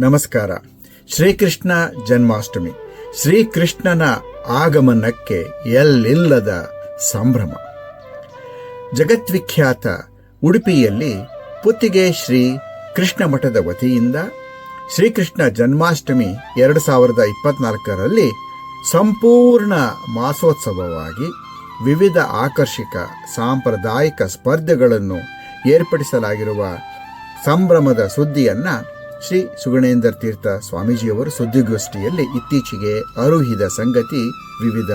ನಮಸ್ಕಾರ. ಶ್ರೀಕೃಷ್ಣ ಜನ್ಮಾಷ್ಟಮಿ. ಶ್ರೀಕೃಷ್ಣನ ಆಗಮನಕ್ಕೆ ಎಲ್ಲಿಲ್ಲದ ಸಂಭ್ರಮ. ಜಗತ್ವಿಖ್ಯಾತ ಉಡುಪಿಯಲ್ಲಿ ಪುತ್ತಿಗೆ ಶ್ರೀ ಕೃಷ್ಣ ಮಠದ ವತಿಯಿಂದ ಶ್ರೀಕೃಷ್ಣ ಜನ್ಮಾಷ್ಟಮಿ ಎರಡು ಸಾವಿರದ ಇಪ್ಪತ್ನಾಲ್ಕರಲ್ಲಿ ಸಂಪೂರ್ಣ ಮಾಸೋತ್ಸವವಾಗಿ ವಿವಿಧ ಆಕರ್ಷಕ ಸಾಂಪ್ರದಾಯಿಕ ಸ್ಪರ್ಧೆಗಳನ್ನು ಏರ್ಪಡಿಸಲಾಗಿರುವ ಸಂಭ್ರಮದ ಸುದ್ದಿಯನ್ನ ಶ್ರೀ ಸುಗಣೇಂದ್ರ ತೀರ್ಥ ಸ್ವಾಮೀಜಿಯವರು ಸುದ್ದಿಗೋಷ್ಠಿಯಲ್ಲಿ ಇತ್ತೀಚೆಗೆ ಅರುಹಿದ ಸಂಗತಿ ವಿವಿಧ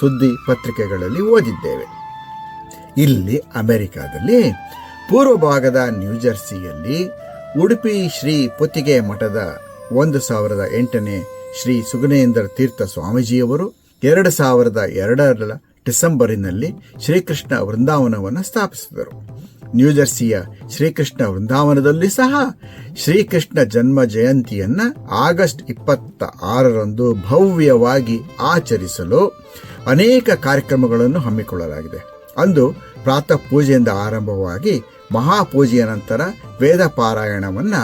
ಸುದ್ದಿ ಪತ್ರಿಕೆಗಳಲ್ಲಿ ಓದಿದ್ದೇವೆ. ಇಲ್ಲಿ ಅಮೆರಿಕಾದಲ್ಲಿ ಪೂರ್ವ ಭಾಗದ ನ್ಯೂಜರ್ಸಿಯಲ್ಲಿ ಉಡುಪಿ ಶ್ರೀ ಪುತ್ತಿಗೆ ಮಠದ ಒಂದು ಸಾವಿರದ ಎಂಟನೇ ಶ್ರೀ ಸುಗಣೇಂದ್ರ ತೀರ್ಥ ಸ್ವಾಮೀಜಿಯವರು ಎರಡು ಸಾವಿರದ ಎರಡರ ಡಿಸೆಂಬರಿನಲ್ಲಿ ಶ್ರೀಕೃಷ್ಣ ವೃಂದಾವನವನ್ನು ಸ್ಥಾಪಿಸಿದರು. ನ್ಯೂಜರ್ಸಿಯ ಶ್ರೀಕೃಷ್ಣ ವೃಂದಾವನದಲ್ಲಿ ಸಹ ಶ್ರೀಕೃಷ್ಣ ಜನ್ಮ ಜಯಂತಿಯನ್ನ ಆಗಸ್ಟ್ ಇಪ್ಪತ್ತ ಆರರಂದು ಭವ್ಯವಾಗಿ ಆಚರಿಸಲು ಅನೇಕ ಕಾರ್ಯಕ್ರಮಗಳನ್ನು ಹಮ್ಮಿಕೊಳ್ಳಲಾಗಿದೆ. ಅಂದು ಪ್ರಾತಃ ಪೂಜೆಯಿಂದ ಆರಂಭವಾಗಿ ಮಹಾಪೂಜೆಯ ನಂತರ ವೇದ ಪಾರಾಯಣವನ್ನ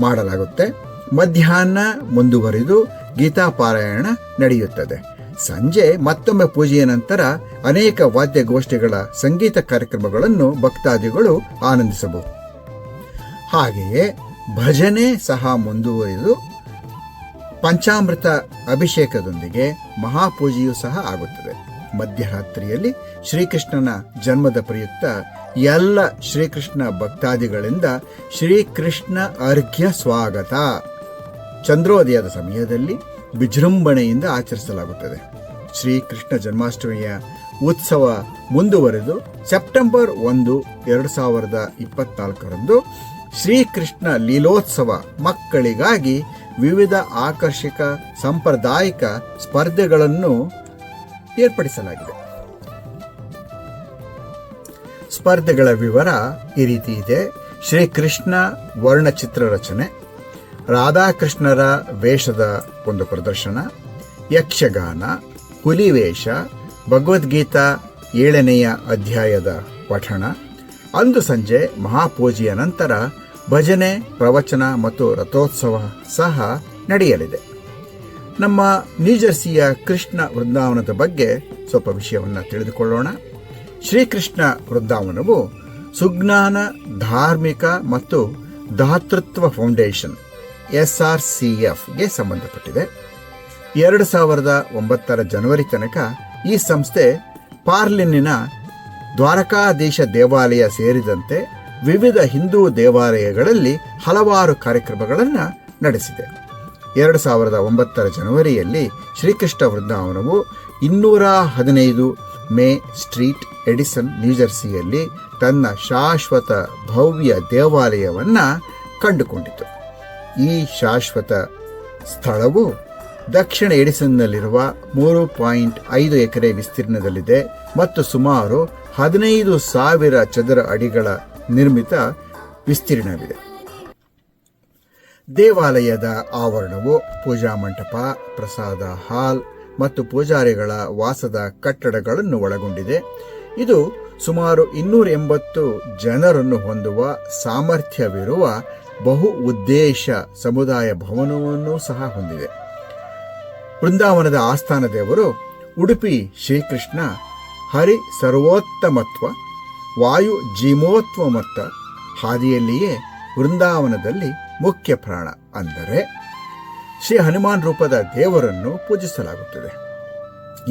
ಮಾಡಲಾಗುತ್ತೆ. ಮಧ್ಯಾಹ್ನ ಮುಂದುವರಿದು ಗೀತಾ ಪಾರಾಯಣ ನಡೆಯುತ್ತದೆ. ಸಂಜೆ ಮತ್ತೊಮ್ಮೆ ಪೂಜೆಯ ನಂತರ ಅನೇಕ ವಾದ್ಯಗೋಷ್ಠಿಗಳ ಸಂಗೀತ ಕಾರ್ಯಕ್ರಮಗಳನ್ನು ಭಕ್ತಾದಿಗಳು ಆನಂದಿಸಬಹುದು. ಹಾಗೆಯೇ ಭಜನೆ ಸಹ ಮುಂದುವರಿದು ಪಂಚಾಮೃತ ಅಭಿಷೇಕದೊಂದಿಗೆ ಮಹಾಪೂಜೆಯೂ ಸಹ ಆಗುತ್ತದೆ. ಮಧ್ಯರಾತ್ರಿಯಲ್ಲಿ ಶ್ರೀಕೃಷ್ಣನ ಜನ್ಮದ ಪ್ರಯುಕ್ತ ಎಲ್ಲ ಶ್ರೀಕೃಷ್ಣ ಭಕ್ತಾದಿಗಳಿಂದ ಶ್ರೀಕೃಷ್ಣ ಅರ್ಘ್ಯ ಸ್ವಾಗತ. ಚಂದ್ರೋದಯದ ಸಮಯದಲ್ಲಿ ವಿಜೃಂಭಣೆಯಿಂದ ಆಚರಿಸಲಾಗುತ್ತದೆ. ಶ್ರೀಕೃಷ್ಣ ಜನ್ಮಾಷ್ಟಮಿಯ ಉತ್ಸವ ಮುಂದುವರೆದು ಸೆಪ್ಟೆಂಬರ್ ಒಂದು, ಎರಡು ಸಾವಿರದ ಇಪ್ಪತ್ನಾಲ್ಕರಂದು ಶ್ರೀಕೃಷ್ಣ ಲೀಲೋತ್ಸವ ಮಕ್ಕಳಿಗಾಗಿ ವಿವಿಧ ಆಕರ್ಷಕ, ಸಾಂಪ್ರದಾಯಿಕ ಸ್ಪರ್ಧೆಗಳನ್ನು ಏರ್ಪಡಿಸಲಾಗಿದೆ. ಸ್ಪರ್ಧೆಗಳ ವಿವರ ಈ ರೀತಿ ಇದೆ. ಶ್ರೀಕೃಷ್ಣ ವರ್ಣಚಿತ್ರ ರಚನೆ, ರಾಧಾಕೃಷ್ಣರ ವೇಷದ ಒಂದು ಪ್ರದರ್ಶನ, ಯಕ್ಷಗಾನ ಹುಲಿವೇಷ ಭಗವದ್ಗೀತಾ ಏಳನೆಯ ಅಧ್ಯಾಯದ ಪಠಣ. ಅಂದು ಸಂಜೆ ಮಹಾಪೂಜೆಯ ನಂತರ ಭಜನೆ, ಪ್ರವಚನ ಮತ್ತು ರಥೋತ್ಸವ ಸಹ ನಡೆಯಲಿದೆ. ನಮ್ಮ ನ್ಯೂಜರ್ಸಿಯ ಕೃಷ್ಣ ವೃಂದಾವನದ ಬಗ್ಗೆ ಸ್ವಲ್ಪ ವಿಷಯವನ್ನು ತಿಳಿದುಕೊಳ್ಳೋಣ. ಶ್ರೀಕೃಷ್ಣ ವೃಂದಾವನವು ಸುಜ್ಞಾನ, ಧಾರ್ಮಿಕ ಮತ್ತು ದಾತೃತ್ವ ಫೌಂಡೇಶನ್ ಎಸ್ಆರ್ಸಿಎಫ್ಗೆ ಸಂಬಂಧಪಟ್ಟಿದೆ. ಎರಡು ಸಾವಿರದ ಒಂಬತ್ತರ ಜನವರಿ ತನಕ ಈ ಸಂಸ್ಥೆ ಪಾರ್ಲಿನ್ನಿನ ದ್ವಾರಕಾಧೀಶ ದೇವಾಲಯ ಸೇರಿದಂತೆ ವಿವಿಧ ಹಿಂದೂ ದೇವಾಲಯಗಳಲ್ಲಿ ಹಲವಾರು ಕಾರ್ಯಕ್ರಮಗಳನ್ನು ನಡೆಸಿದೆ. ಎರಡು ಸಾವಿರದ ಒಂಬತ್ತರ ಜನವರಿಯಲ್ಲಿ ಶ್ರೀಕೃಷ್ಣ ವೃಂದಾವನವು ಇನ್ನೂರ ಹದಿನೈದು ಮೇ ಸ್ಟ್ರೀಟ್, ಎಡಿಸನ್ ನ್ಯೂಜರ್ಸಿಯಲ್ಲಿ ತನ್ನ ಶಾಶ್ವತ ಭವ್ಯ ದೇವಾಲಯವನ್ನು ಕಂಡುಕೊಂಡಿತು. ಈ ಶಾಶ್ವತ ಸ್ಥಳವು ದಕ್ಷಿಣ ಎಡಿಸನ್ನಲ್ಲಿರುವ ಮೂರು ಪಾಯಿಂಟ್ ಐದು ಎಕರೆ ವಿಸ್ತೀರ್ಣದಲ್ಲಿದೆ ಮತ್ತು ಸುಮಾರು ಹದಿನೈದು ಸಾವಿರ ಚದರ ಅಡಿಗಳ ನಿರ್ಮಿತ ವಿಸ್ತೀರ್ಣವಿದೆ. ದೇವಾಲಯದ ಆವರಣವು ಪೂಜಾ ಮಂಟಪ, ಪ್ರಸಾದ ಹಾಲ್ ಮತ್ತು ಪೂಜಾರಿಗಳ ವಾಸದ ಕಟ್ಟಡಗಳನ್ನು ಒಳಗೊಂಡಿದೆ. ಇದು ಸುಮಾರು ಇನ್ನೂರ ಎಂಬತ್ತು ಜನರನ್ನು ಹೊಂದುವ ಸಾಮರ್ಥ್ಯವಿರುವ ಬಹು ಉದ್ದೇಶ ಸಮುದಾಯ ಭವನವನ್ನು ಸಹ ಹೊಂದಿದೆ. ವೃಂದಾವನದ ಆಸ್ಥಾನ ದೇವರು ಉಡುಪಿ ಶ್ರೀಕೃಷ್ಣ ಹರಿ ಸರ್ವೋತ್ತಮತ್ವ, ವಾಯು ಜೀಮೋತ್ವಮತ್ತ ಹಾದಿಯಲ್ಲಿಯೇ ವೃಂದಾವನದಲ್ಲಿ ಮುಖ್ಯ ಪ್ರಾಣ ಅಂದರೆ ಶ್ರೀ ಹನುಮಾನ್ ರೂಪದ ದೇವರನ್ನು ಪೂಜಿಸಲಾಗುತ್ತದೆ.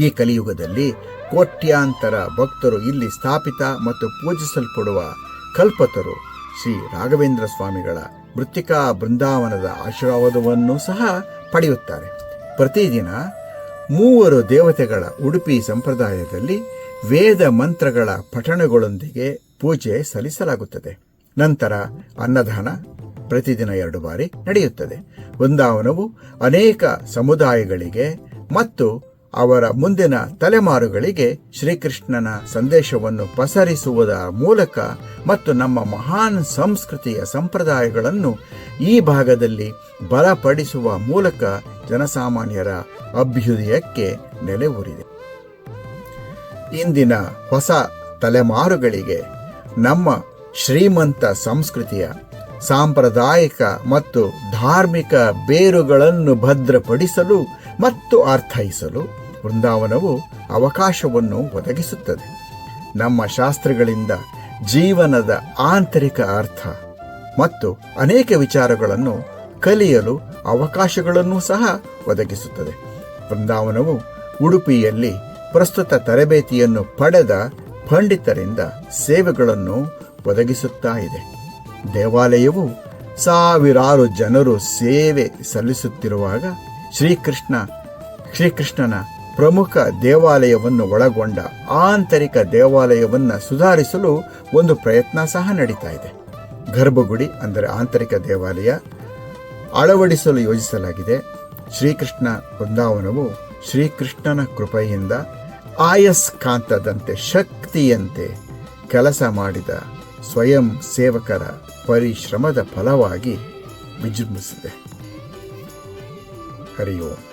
ಈ ಕಲಿಯುಗದಲ್ಲಿ ಕೋಟ್ಯಾಂತರ ಭಕ್ತರು ಇಲ್ಲಿ ಸ್ಥಾಪಿತ ಮತ್ತು ಪೂಜಿಸಲ್ಪಡುವ ಕಲ್ಪತರು ಶ್ರೀ ರಾಘವೇಂದ್ರ ಸ್ವಾಮಿಗಳ ಮೃತ್ತಿಕಾ ಬೃಂದಾವನದ ಆಶೀರ್ವಾದವನ್ನು ಸಹ ಪಡೆಯುತ್ತಾರೆ. ಪ್ರತಿದಿನ ಮೂವರು ದೇವತೆಗಳ ಉಡುಪಿ ಸಂಪ್ರದಾಯದಲ್ಲಿ ವೇದ ಮಂತ್ರಗಳ ಪಠಣಗಳೊಂದಿಗೆ ಪೂಜೆ ಸಲ್ಲಿಸಲಾಗುತ್ತದೆ. ನಂತರ ಅನ್ನದಾನ ಪ್ರತಿದಿನ ಎರಡು ಬಾರಿ ನಡೆಯುತ್ತದೆ. ವೃಂದಾವನವು ಅನೇಕ ಸಮುದಾಯಗಳಿಗೆ ಮತ್ತು ಅವರ ಮುಂದಿನ ತಲೆಮಾರುಗಳಿಗೆ ಶ್ರೀಕೃಷ್ಣನ ಸಂದೇಶವನ್ನು ಪಸರಿಸುವುದರ ಮೂಲಕ ಮತ್ತು ನಮ್ಮ ಮಹಾನ್ ಸಂಸ್ಕೃತಿಯ ಸಂಪ್ರದಾಯಗಳನ್ನು ಈ ಭಾಗದಲ್ಲಿ ಬಲಪಡಿಸುವ ಮೂಲಕ ಜನಸಾಮಾನ್ಯರ ಅಭ್ಯುದಯಕ್ಕೆ ನೆಲೆಯೂರಿದೆ. ಇಂದಿನ ಹೊಸ ತಲೆಮಾರುಗಳಿಗೆ ನಮ್ಮ ಶ್ರೀಮಂತ ಸಂಸ್ಕೃತಿಯ ಸಾಂಪ್ರದಾಯಿಕ ಮತ್ತು ಧಾರ್ಮಿಕ ಬೇರುಗಳನ್ನು ಭದ್ರಪಡಿಸಲು ಮತ್ತು ಅರ್ಥೈಸಲು ವೃಂದಾವನವು ಅವಕಾಶವನ್ನು ಒದಗಿಸುತ್ತದೆ. ನಮ್ಮ ಶಾಸ್ತ್ರಗಳಿಂದ ಜೀವನದ ಆಂತರಿಕ ಅರ್ಥ ಮತ್ತು ಅನೇಕ ವಿಚಾರಗಳನ್ನು ಕಲಿಯಲು ಅವಕಾಶಗಳನ್ನು ಸಹ ಒದಗಿಸುತ್ತದೆ. ಬೃಂದಾವನವು ಉಡುಪಿಯಲ್ಲಿ ಪ್ರಸ್ತುತ ತರಬೇತಿಯನ್ನು ಪಡೆದ ಪಂಡಿತರಿಂದ ಸೇವೆಗಳನ್ನು ಒದಗಿಸುತ್ತಾ ಇದೆ. ದೇವಾಲಯವು ಸಾವಿರಾರು ಜನರು ಸೇವೆ ಸಲ್ಲಿಸುತ್ತಿರುವಾಗ ಶ್ರೀಕೃಷ್ಣ, ಶ್ರೀಕೃಷ್ಣನ ಪ್ರಮುಖ ದೇವಾಲಯವನ್ನು ಒಳಗೊಂಡ ಆಂತರಿಕ ದೇವಾಲಯವನ್ನು ಸುಧಾರಿಸಲು ಒಂದು ಪ್ರಯತ್ನ ಸಹ ನಡೀತಾ ಇದೆ. ಗರ್ಭಗುಡಿ ಅಂದರೆ ಆಂತರಿಕ ದೇವಾಲಯ ಅಳವಡಿಸಲು ಯೋಜಿಸಲಾಗಿದೆ. ಶ್ರೀಕೃಷ್ಣ ವೃಂದಾವನವು ಶ್ರೀಕೃಷ್ಣನ ಕೃಪೆಯಿಂದ ಆಯಸ್ಕಾಂತದಂತೆ ಶಕ್ತಿಯಂತೆ ಕೆಲಸ ಮಾಡಿದ ಸ್ವಯಂ ಸೇವಕರ ಪರಿಶ್ರಮದ ಫಲವಾಗಿ ವಿಜೃಂಭಿಸಿದೆ. ಹರಿ ಓಂ.